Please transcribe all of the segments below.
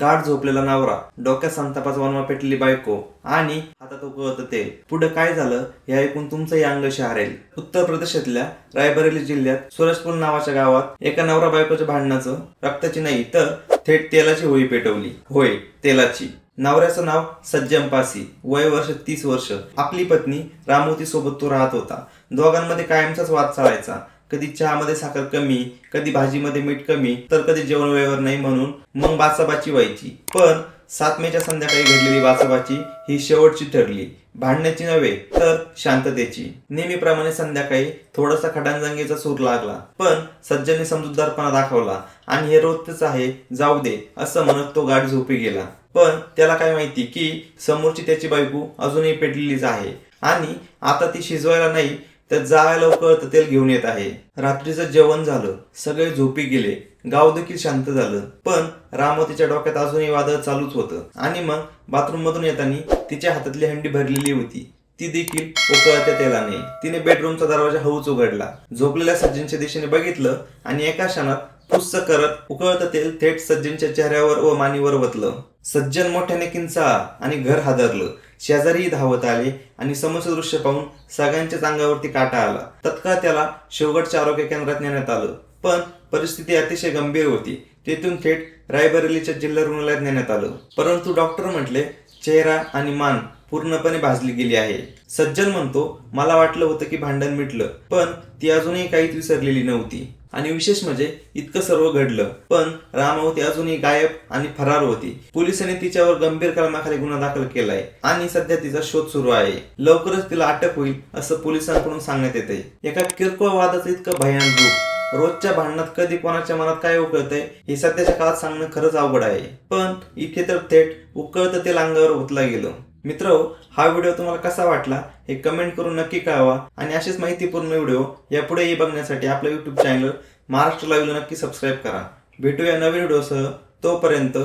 गाठ झोपलेला नवरा डोक्यात संतापाचा वनवा पेटलेली बायको आणि हातात उकळत तेल पुढे काय झालं हे ऐकून तुमचंही अंग शहारेल. उत्तर प्रदेशातल्या रायबरेली जिल्ह्यात सुरजपूर नावाच्या गावात एका नवरा बायकोच्या भांडणाचं रक्ताची नाही तर थेट तेलाची होळी पेटवली. होय तेलाची. नवऱ्याचं नाव सज्जम पासी. वय वर्ष तीस वर्ष. आपली पत्नी रामोती सोबत तो राहत होता. दोघांमध्ये कायमचाच वाद चालायचा. कधी चहामध्ये साखर कमी कधी भाजीमध्ये मीठ कमी तर कधी जेवण वेळेवर नाही म्हणून मग बाचाबाची व्हायची. पण सात मेच्या संध्याकाळी घडलेली बाचाबाची ही शेवटची ठरली. भांडण्याची नव्हे तर शांततेची. नेहमीप्रमाणे संध्याकाळी थोडासा खडांजंगीचा सूर लागला. पण सज्जनने समजूतदारपणा दाखवला. आणि हे रोजच आहे जाऊ दे असं म्हणत तो गाठ झोपी गेला. पण त्याला काय माहिती की समोरची त्याची बायको अजूनही पेटलेलीच आहे. आणि आता ती शिजवायला नाही तर जायला लवकर तेल घेऊन येत आहे. रात्रीचं जेवण झालं. सगळे झोपी गेले. गाव देखील शांत झालं. पण रामवतीच्या डोक्यात अजूनही वादळ चालूच होतं. आणि मग बाथरूम मधून येताना तिच्या हातातली हंडी भरलेली होती. ती देखील उकळत्या तेलाने. तिने बेडरूमचा दरवाजा हळूच उघडला. झोपलेल्या सज्जनच्या दिशेने बघितलं आणि एका क्षणात पुस्त करत उकळत तेल थेट सज्जनच्या चेहऱ्यावर व मानीवर वतलं. सज्जन मोठ्याने किंचा आणि घर हादरलं. शेजारीही धावत आले आणि समस्त दृश्य पाहून सगळ्यांच्याच अंगावरती काटा आला. तत्काळ त्याला शेवटच्या आरोग्य केंद्रात नेण्यात आलं. पण परिस्थिती अतिशय गंभीर होती. तेथून थेट रायबरेलीच्या जिल्हा रुग्णालयात नेण्यात आलं. परंतु डॉक्टर म्हटले चेहरा आणि मान पूर्णपणे भाजली गेली आहे. सज्जन म्हणतो मला वाटलं होतं की भांडण मिटलं पण ती अजूनही काहीच विसरलेली नव्हती. आणि विशेष म्हणजे इतकं सर्व घडलं. पण रामावती अजूनही गायब आणि फरार होती. पोलिसांनी तिच्यावर गंभीर कलमाखाली गुन्हा दाखल केलाय आणि सध्या तिचा शोध सुरू आहे. लवकरच तिला अटक होईल असं पोलिसांकडून सांगण्यात येते एका किरकोळ वादाचं इतकं भयान रूप रोजच्या भांडणात कधी कोणाच्या मनात काय उकळतंय हे सध्याच्या काळात सांगणं खरंच अवघड आहे. पण इथे तर थेट उकळतं तेल अंगावर उतला गेलो. मित्र हा व्हिडिओ तुम्हाला कसा वाटला हे कमेंट करून नक्की कळवा. आणि अशीच माहितीपूर्ण व्हिडिओ यापुढेही बघण्यासाठी आपलं युट्यूब चॅनल महाराष्ट्र लाईव्हला नक्की सबस्क्राईब करा. भेटूया नवीन व्हिडिओसह. तोपर्यंत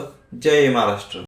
जय महाराष्ट्र.